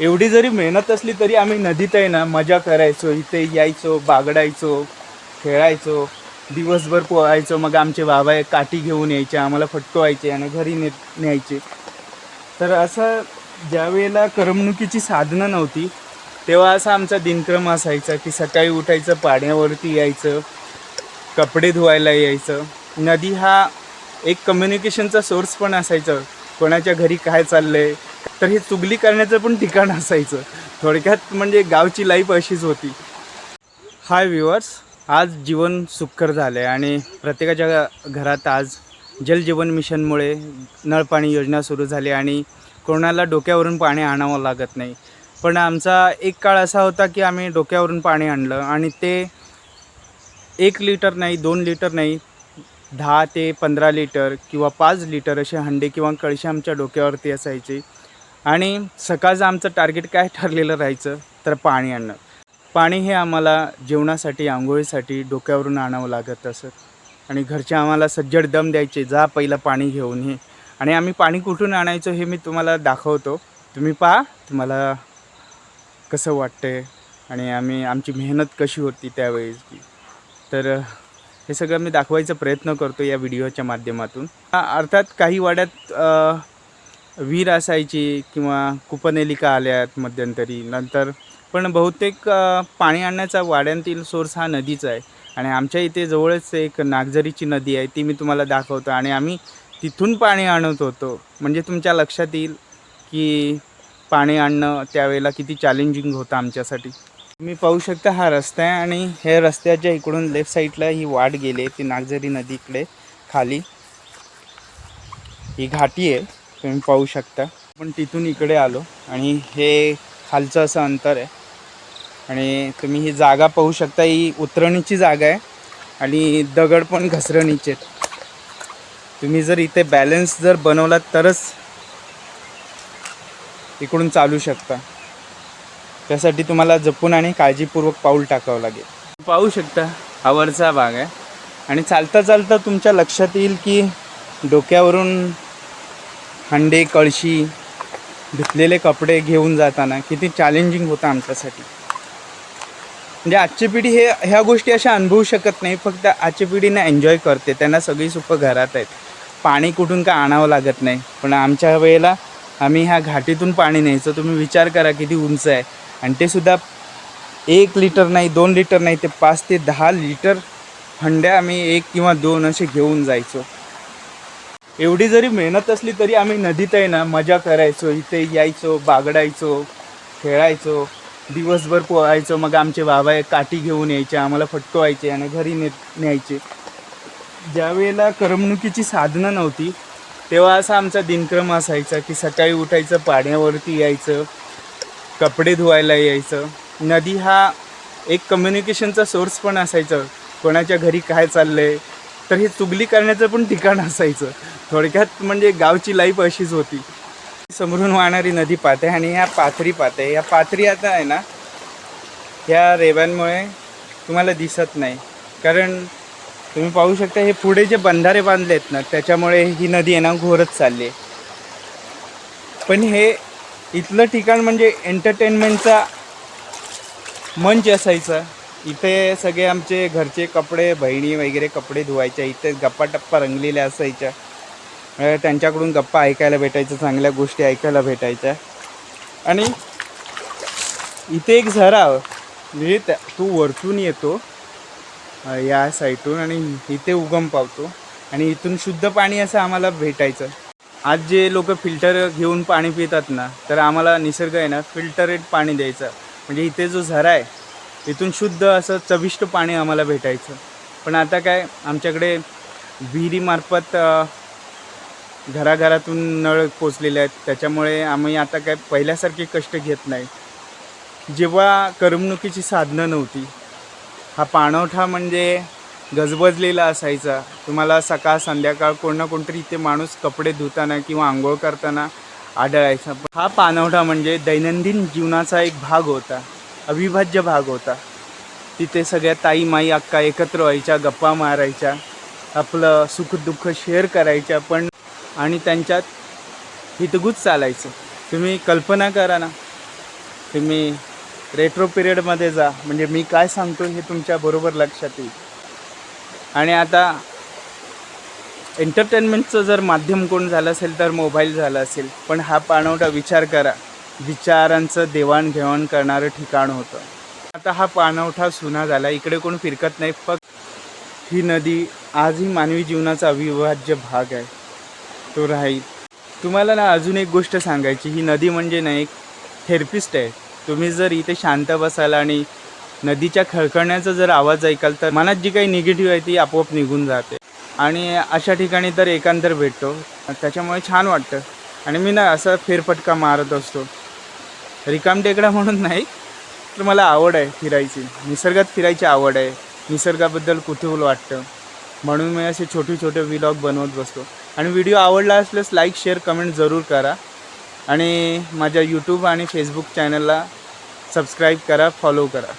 एवढी जरी मेहनत असली तरी आम्ही नदीत आहे ना मजा करायचो इथे यायचो बागडायचो खेळायचो दिवसभर पोहायचो. मग आमचे बाबा एक काठी घेऊन यायचे आम्हाला फटकवायचे आणि घरी ने न्यायचे. तर असं ज्यावेळेला करमणुकीची साधनं नव्हती तेव्हा असा आमचा दिनक्रम असायचा की सकाळी उठायचं पाण्यावरती यायचं कपडे धुवायला यायचं. नदी हा एक कम्युनिकेशनचा सोर्स पण असायचं. कोणाच्या घरी काय चाललंय? तर हे चुगली करण्याचं पण ठिकाण असायचं. थोडक्यात म्हणजे गावची लाईफ अशीच होती. हाय व्ह्युअर्स आज जीवन सुखकर झालं आहे आणि प्रत्येकाच्या घरात आज जलजीवन मिशनमुळे नळपाणी योजना सुरू झाली आणि कोणाला डोक्यावरून पाणी आणावं लागत नाही. पण आमचा एक काळ असा होता की आम्ही डोक्यावरून पाणी आणलं आणि ते एक लिटर नाही दोन लिटर नाही दहा ते पंधरा लिटर किंवा पाच लिटर असे हंडे किंवा कळशी आमच्या डोक्यावरती असायचे. आणि सकाळचं आमचं टार्गेट काय ठरलेलं राहायचं? तर पाणी आणणं. पाणी हे आम्हाला जेवणासाठी आंघोळीसाठी डोक्यावरून आणावं लागत असत. आणि घरचे आम्हाला सज्जड दम द्यायचे जा पहिलं पाणी घेऊन हे आणि आम्ही पाणी कुठून आणायचो हे मी तुम्हाला दाखवतो. तुम्ही पहा तुम्हाला कसं वाटतंय. आणि आम्ही आमची मेहनत कशी होती त्यावेळेस तर हे सगळं मी दाखवायचा प्रयत्न करतो या व्हिडिओच्या माध्यमातून. हा, अर्थात काही वाड्यात वीर विहीर असायची किंवा कुपनेलिका आल्यात मध्यंतरी नंतर पण बहुतेक पाणी आणण्याचा वाड्यांतील सोर्स हा नदीचा आहे. आणि आमच्या इथे जवळच एक नागझरीची नदी आहे ती मी तुम्हाला दाखवतो. आणि आम्ही तिथून पाणी आणत होतो. म्हणजे तुमच्या लक्षात येईल की पाणी आणणं त्यावेळेला किती चॅलेंजिंग होतं आमच्यासाठी. तुम्ही पाहू शकता हा रस्ता आहे आणि हे रस्त्याच्या इकडून लेफ्ट साईडला ही वाट गेली ती नागझरी नदीकडे खाली. ही घाटी आहे तुम्ही पाहू शकता. पण तिथून इकडे आलो आणि हे खालचं असं अंतर आहे. आणि तुम्ही ही जागा पाहू शकता ही उतरणीची जागा आहे आणि दगड पण घसरणीचे आहेत. तुम्ही जर इथे बॅलन्स जर बनवलात तरच इकडून चालू शकता. त्यासाठी तुम्हाला जपून आणि काळजीपूर्वक पाऊल टाकावं लागेल. पाहू शकता हा भाग आहे. आणि चालता चालता तुमच्या लक्षात येईल की डोक्यावरून हंडे कळशी धुतलेले कपडे घेऊन जाताना किती चॅलेंजिंग होतं आमच्यासाठी. म्हणजे आजची पिढी हे ह्या गोष्टी अशा अनुभवू शकत नाही फक्त आजची पिढीने एन्जॉय करते. त्यांना सगळी सुखं घरात आहेत. पाणी कुठून का आणावं लागत नाही. पण आमच्या वेळेला आम्ही ह्या घाटीतून पाणी न्यायचो. तुम्ही विचार करा किती उंच आहे. आणि ते सुद्धा एक लिटर नाही दोन लिटर नाही ते पाच ते दहा लिटर हंड्या आम्ही एक किंवा दोन असे घेऊन जायचो. एवढी जरी मेहनत असली तरी आम्ही नदीत आहे ना मजा करायचो इथे यायचो बागडायचो खेळायचो दिवसभर पोहायचो मग आमचे बाबा एक काठी घेऊन यायचे आम्हाला फटकवायचे आणि घरी ने न्यायचे. ज्यावेळेला करमणुकीची साधनं नव्हती तेव्हा असा आमचा दिनक्रम असायचा की सकाळी उठायचं पाण्यावरती यायचं कपडे धुवायला यायचं. नदी हा एक कम्युनिकेशनचा सोर्स पण असायचं. कोणाच्या घरी काय चाललं आहे तर हे चुगली करण्याचं पण ठिकाण असायचं. थोडक्यात म्हणजे गावची लाईफ अशीच होती. समोरून वाहणारी नदी पाहते आणि ह्या पाथरी पाहते ह्या पाथरी आता आहे ना ह्या रेव्यांमुळे तुम्हाला दिसत नाही. कारण तुम्ही पाहू शकता हे पुढे जे बंधारे बांधले आहेत ना त्याच्यामुळे ही नदी आहे ना घोरत चालली आहे. पण हे इथलं ठिकाण म्हणजे एंटरटेनमेंटचा मंच असायचा. इथे सगळे आमचे घरचे कपडे बहिणी वगैरे कपडे धुवायच्या. इथे गप्पा टप्पा रंगलेल्या असायच्या. त्यांच्याकडून गप्पा ऐकायला भेटायच्या चांगल्या गोष्टी ऐकायला भेटायच्या. आणि इथे एक झरा म्हणजे तो तू वरतून येतो या साईटून आणि इथे उगम पावतो. आणि इथून शुद्ध पाणी असं आम्हाला भेटायचं. आज जे लोक फिल्टर घेऊन पाणी पितात ना तर आम्हाला निसर्ग आहे ना फिल्टरेट पाणी द्यायचं. म्हणजे इथे जो झरा आहे इथून शुद्ध असं चविष्ट पाणी आम्हाला भेटायचं. पण आता काय आमच्याकडे विहिरीमार्फत घराघरातून नळ पोचलेले आहेत. त्याच्यामुळे आम्ही आता काय पहिल्यासारखे कष्ट घेत नाही. जेव्हा करमणुकीची साधनं नव्हती हा पाणवठा म्हणजे गजबजलेला असायचा. तुम्हाला सकाळ संध्याकाळ कोण ना कोणतरी इथे माणूस कपडे धुताना किंवा आंघोळ करताना आढळायचा. हा पाणवठा म्हणजे दैनंदिन जीवनाचा एक भाग होता. अविभाज्य भाग होता. तिथे सगळ्या ताई माई अक्का एकत्र व्हायच्या गप्पा मारायच्या आपलं सुखदुःख शेअर करायच्या पण आणि त्यांच्यात हितगुज चालायचं. तुम्ही कल्पना करा ना. तुम्ही रेट्रो पिरियडमध्ये जा. म्हणजे मी काय सांगतो हे तुमच्याबरोबर लक्षात येईल. आणि आता एंटरटेनमेंटचं जर माध्यम कोण झालं असेल तर मोबाईल झाला असेल. पण हा पाणवठा विचार करा. विचारांचं देवाणघेवाण करणारं ठिकाण होतं. आता हा पाणवठा सुना झाला. इकडे कोण फिरकत नाही. फक्त ही नदी आजही मानवी जीवनाचा अविभाज्य भाग आहे. तो राहील. तुम्हाला ना अजून एक गोष्ट सांगायची. ही नदी म्हणजे ना एक थेरपिस्ट आहे. तुम्ही जर इथे शांत बसाल आणि नदीच्या खळखळण्याचा जर आवाज ऐकाल तर मनात जी काही निगेटिव्ह आहे ती आपोआप निघून जाते. आणि अशा ठिकाणी तर एकांतर भेटतो. त्याच्यामुळे छान वाटतं. आणि मी ना असं फेरफटका मारत असतो. रिकाम टेकडा म्हणून नाही तर मला आवड आहे फिरायची. निसर्गात फिरायची आवड आहे. निसर्गाबद्दल कुतूहल वाटतं. म्हणून मी असे छोटे छोटे व्लॉग बनवत बसतो. आणि व्हिडिओ आवडला असल्यास लाईक शेअर कमेंट जरूर करा. आणि माझ्या यूट्यूब आणि फेसबुक चॅनलला सबस्क्राईब करा फॉलो करा.